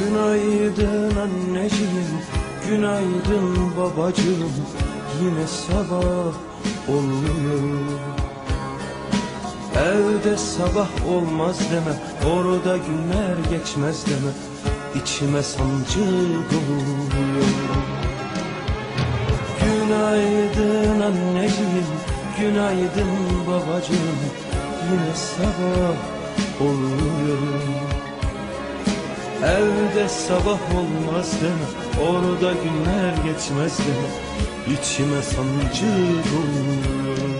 Günaydın anneciğim, günaydın babacığım. Yine sabah oluyor Evde sabah olmaz deme, orada günler geçmez deme. İçime sancı doluyor Günaydın anneciğim, günaydın babacığım. Yine sabah oluyor Evde sabah olmaz deme Orada günler geçmez deme İçime sancı doluyor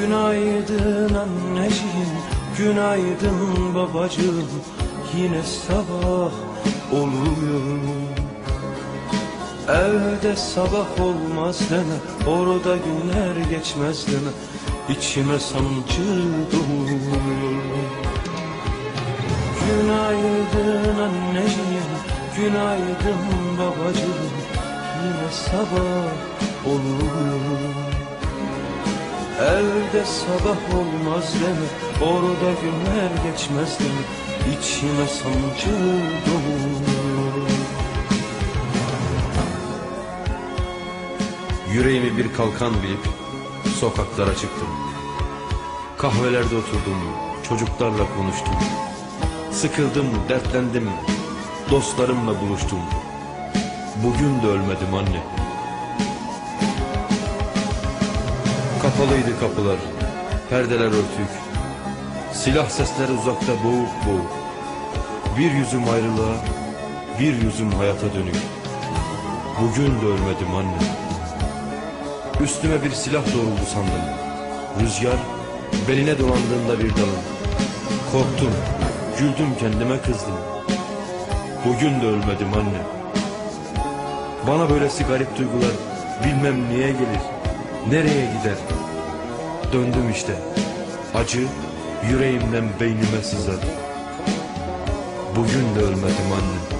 Günaydın anneciğim, günaydın babacığım. Yine sabah oluyor. Evde sabah olmaz deme, orada günler geçmez deme. İçime sancı doluyor Günaydın anneciğim, günaydın babacığım. Yine sabah oluyor Evde sabah olmaz deme Orada günler geçmez deme İçime sancı doluyor Yüreğimi bir kalkan bilip sokaklara çıktım. Kahvelerde oturdum, çocuklarla konuştum. Sıkıldım, dertlendim, dostlarımla buluştum. Bugün de ölmedim anne. Kapalıydı kapılar, perdeler örtük. Silah sesleri uzakta boğuk boğuk. Bir yüzüm ayrılığa, bir yüzüm hayata dönük. Bugün de ölmedim anne. Üstüme bir silah doğruldu sandım. Rüzgar beline dolandığında bir dalın. Korktum, güldüm kendime kızdım. Bugün de ölmedim anne. Bana böylesi garip duygular bilmem niye gelir, nereye gider. Döndüm işte, acı yüreğimden beynime sızar. Bugün de ölmedim anne.